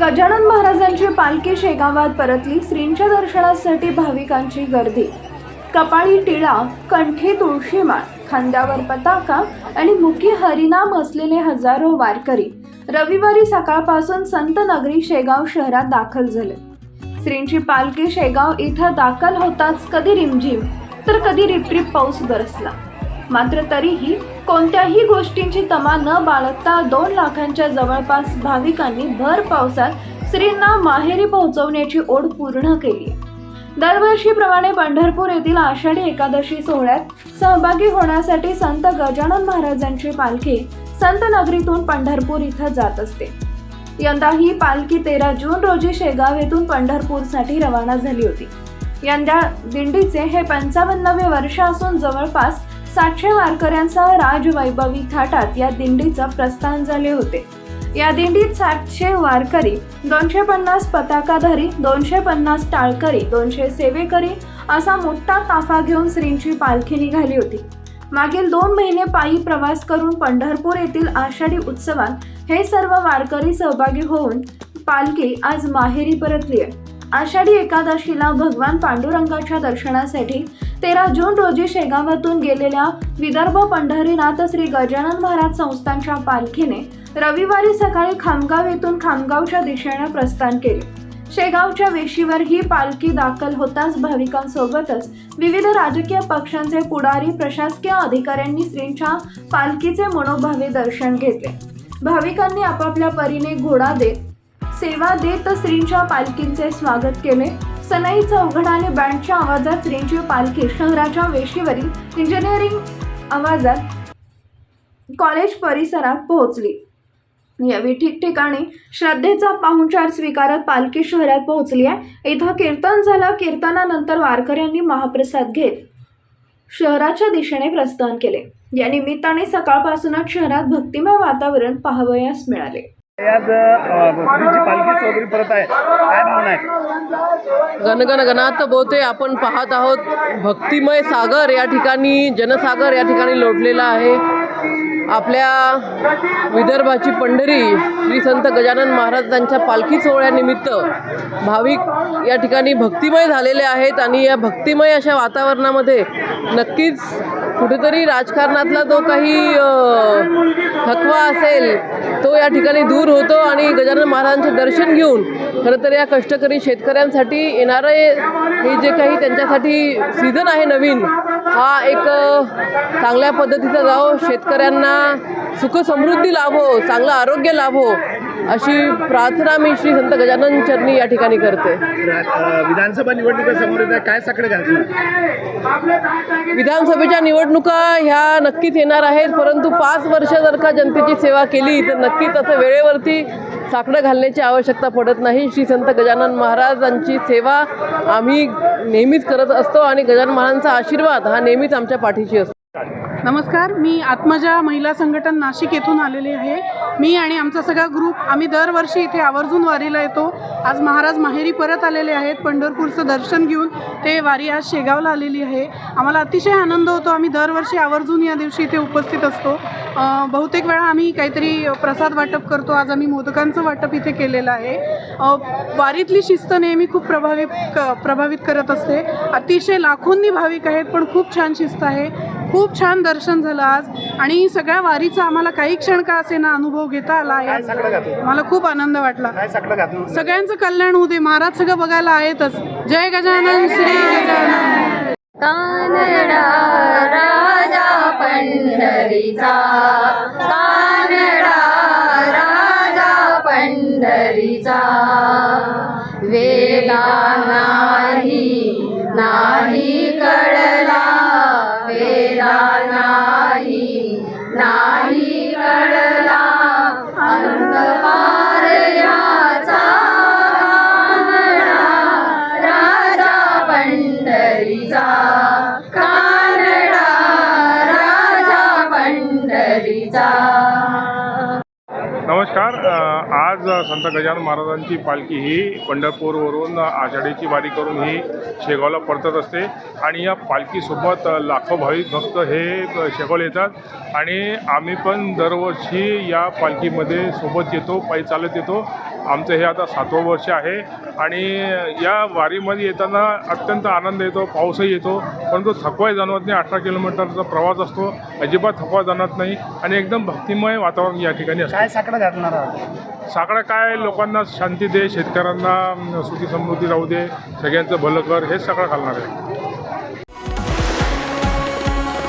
गजानन महाराजांची पालखी शेगावात परतली. श्रींच्या दर्शनासाठी भाविकांची गर्दी. कपाळी टिळा कंठी तुळशीमाळ खांद्यावर पताका आणि मुखी हरिनाम असलेले हजारो वारकरी रविवारी सकाळपासून संत नगरी शेगाव शहरात दाखल झाले. श्रींची पालखी शेगाव इथं दाखल होताच कधी रिमझिम तर कधी रिपरिप पाऊस बरसला. मात्र तरीही कोणत्याही गोष्टींची तमा न बाळगता दोन लाखांच्या जवळपास भाविकांनी भर पावसात श्रींना माहेरी पोहोचवण्याची ओढ पूर्ण केली. दरवर्षीप्रमाणे पंढरपूर येथील आषाढी एकादशी सोहळ्यात सहभागी होण्यासाठी संत गजानन महाराजांची पालखी संत नगरीतून पंढरपूर इथं जात असते. यंदा ही पालखी तेरा जून रोजी शेगाव येथून पंढरपूरसाठी रवाना झाली होती. यंदा दिंडीचे हे पंचावन्नवे वर्ष असून जवळपास सातशे वारकऱ्यांसह राजवैभवी थाटात या दिंडीचं प्रस्थान झाले होते. या दिंडीत सातशे वारकरी दोनशे पन्नास पताकाधारी दोनशे पन्नास टाळकरी दोनशे सेवेकरी असा मोठा ताफा घेऊन श्रींची पालखी निघाली होती. मागील दोन महिने पायी प्रवास करून पंढरपूर येथील आषाढी उत्सवात हे सर्व वारकरी सहभागी होऊन पालखी आज माहेरी परतली आहे. आषाढी एकादशीला भगवान पांडुरंगाच्या दर्शनासाठी तेरा जून रोजी शेगावातून गेलेल्या विदर्भ पंढरीनाथ श्री गजानन महाराज संस्थांच्या पालखीने रविवारी सकाळी खामगाव येथून खामगावच्या दिशेने प्रस्थान केले. शेगावच्या वेशीवर ही पालखी दाखल होताच भाविकांसोबतच विविध राजकीय पक्षांचे पुढारी प्रशासकीय अधिकाऱ्यांनी श्रींच्या पालखीचे मनोभावे दर्शन घेतले. भाविकांनी आपापल्या परीने घोडा देत सेवा देत श्रींच्या पालखींचे स्वागत केले. सनई चौघड आणि बँडच्या आवाजात श्रींची पालखी शहराच्या वेशीवरील इंजिनिअरिंग आवाजात कॉलेज परिसरात पोहोचली. यावेळी ठिकठिकाणी श्रद्धेचा पाहुणचार स्वीकारत पालखी शहरात पोहोचली आहे. इथं कीर्तन झालं. कीर्तनानंतर वारकऱ्यांनी महाप्रसाद घेत शहराच्या दिशेने प्रस्थान केले. या निमित्ताने सकाळपासूनच शहरात भक्तिमय वातावरण पाहावयास मिळाले. आज अ, पालखी चौधरी परत आहे. काय भावना आहे? गणगण गणात बोते आपण पाहत आहोत. भक्तिमय सागर या ठिकाणी जनसागर या ठिकाणी लोटलेला आहे. आपल्या विदर्भाची पंढरी श्री संत गजानन महाराजांच्या पालखी सोहळ्यानिमित्त भाविक या ठिकाणी भक्तिमय झालेले आहेत आणि या भक्तिमय अशा वातावरणामध्ये नक्कीच कुठेतरी राजकारणातला जो काही थकवा असेल तो या ठिकाणी दूर होतो आणि गजानन महाराजांचे दर्शन घेऊन खरं तर या कष्टकरी शेतकऱ्यांसाठी येणारे हे जे काही त्यांच्यासाठी सीझन आहे नवीन हा एक चांगल्या पद्धतीचा जावो शेतकऱ्यांना सुखसमृद्धी लाभो चांगलं आरोग्य लाभो. अशी प्रार्थना मी श्री संत गजानन चरणी या ठिकाणी करते. विधानसभा निवडणुका समोर काय साकडे विधानसभेच्या निवडणुका ह्या नक्कीच येणार आहेत परंतु पाच वर्ष जर का जनतेची सेवा केली तर नक्कीच असं वेळेवरती साकडं घालण्याची आवश्यकता पडत नाही. श्री संत गजानन महाराजांची सेवा आम्ही नेहमीच करत असतो आणि गजानन महाराजांचा आशीर्वाद हा नेहमीच आमच्या पाठीशी असतो. नमस्कार मी आत्मजा महिला संघटन नाशिक येथून आलेली आहे. मी आणि आमचा सगळा ग्रुप आम्ही दरवर्षी इथे आवर्जून वारीला येतो. आज महाराज माहेरी परत आलेले आहेत पंढरपूरचं दर्शन घेऊन ते वारी आज शेगावला आलेली आहे. आम्हाला अतिशय आनंद होतो आम्ही दरवर्षी आवर्जून या दिवशी इथे उपस्थित असतो. बहुतेक वेळा आम्ही काहीतरी प्रसाद वाटप करतो आज आम्ही मोदकांचं वाटप इथे केलेलं आहे. वारीतली शिस्त नेहमी खूप प्रभावित क प्रभावित करत असते. अतिशय लाखोंनी भाविक आहेत पण खूप छान शिस्त आहे. खूप छान दर्शन झालं आज. आणि सगळ्या वारीचा आम्हाला काही क्षण का असे ना अनुभव घेता आला आहे. मला खूप आनंद वाटला. सगळ्यांचं कल्याण होऊ दे. महाराज सगळं बघायला आहेतच. जय गजानन श्री गजानन. कानडा राजा पंढरीचा. कानडा राजा पंढरीचा. वेदा नाही नाही कळला. वेदा नमस्कार आज संत गजानन महाराजांची पालखी ही पंढरपूरवरून आषाढीची वारी करून ही शेगावला परतत असते आणि या पालखीसोबत लाखो भाविक भक्त हे शेगावला येतात आणि आम्ही पण दरवर्षी या पालखीमध्ये सोबत येतो पायी चालत येतो. आमचं हे आता सातवं वर्ष आहे आणि या वारीमध्ये येताना अत्यंत आनंद येतो पाऊसही येतो परंतु थकवाही जाणवत नाही. अठरा किलोमीटरचा प्रवास असतो अजिबात थकवा जाणवत नाही आणि एकदम भक्तिमय वातावरण या ठिकाणी असतं. काय साकडं घालणार साकडा काय लोकांना शांती दे शेतकऱ्यांना सुखी समृद्धी राहू दे सगळ्यांचं भलं कर हेच सगळं घालणार आहे.